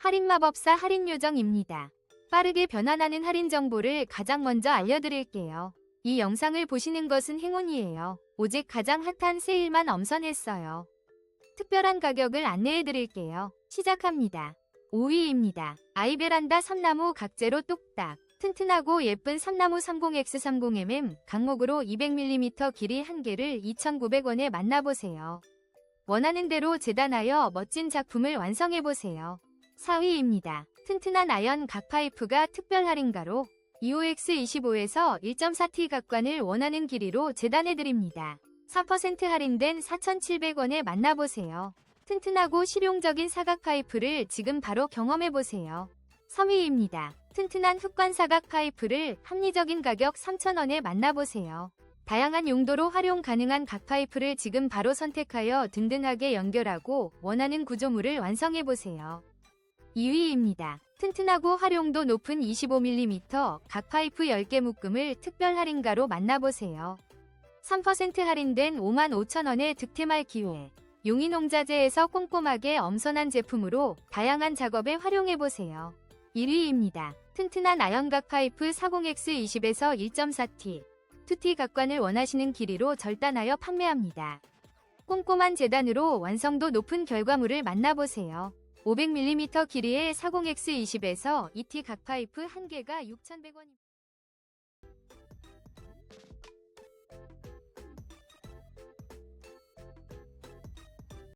할인마법사 할인요정입니다. 빠르게 변환하는 할인 정보를 가장 먼저 알려드릴게요. 이 영상을 보시는 것은 행운이에요. 오직 가장 핫한 세일만 엄선했어요. 특별한 가격을 안내해드릴게요. 시작합니다. 5위입니다. 아이베란다 삼나무 각재로 뚝딱. 튼튼하고 예쁜 삼나무 30X30mm 강목으로 200mm 길이 한 개를 2,900원에 만나보세요. 원하는 대로 재단하여 멋진 작품을 완성해보세요. 4위입니다. 튼튼한 아연 각 파이프가 특별 할인가로 EOX25에서 1.4T 각관을 원하는 길이로 재단해드립니다. 4% 할인된 4,700원에 만나보세요. 튼튼하고 실용적인 사각 파이프를 지금 바로 경험해보세요. 3위입니다. 튼튼한 흑관 사각 파이프를 합리적인 가격 3,000원에 만나보세요. 다양한 용도로 활용 가능한 각 파이프를 지금 바로 선택하여 든든하게 연결하고 원하는 구조물을 완성해보세요. 2위입니다. 튼튼하고 활용도 높은 25mm 각 파이프 10개 묶음을 특별 할인가로 만나보세요. 3% 할인된 55,000원에 득템할 기회. 용인홍자재에서 꼼꼼하게 엄선한 제품으로 다양한 작업에 활용해보세요. 1위입니다. 튼튼한 아연각 파이프 40X20에서 1.4T, 2T 각관을 원하시는 길이로 절단하여 판매합니다. 꼼꼼한 재단으로 완성도 높은 결과물을 만나보세요. 500mm 길이의 40X20에서 2T 각 파이프 1개가 6,100원.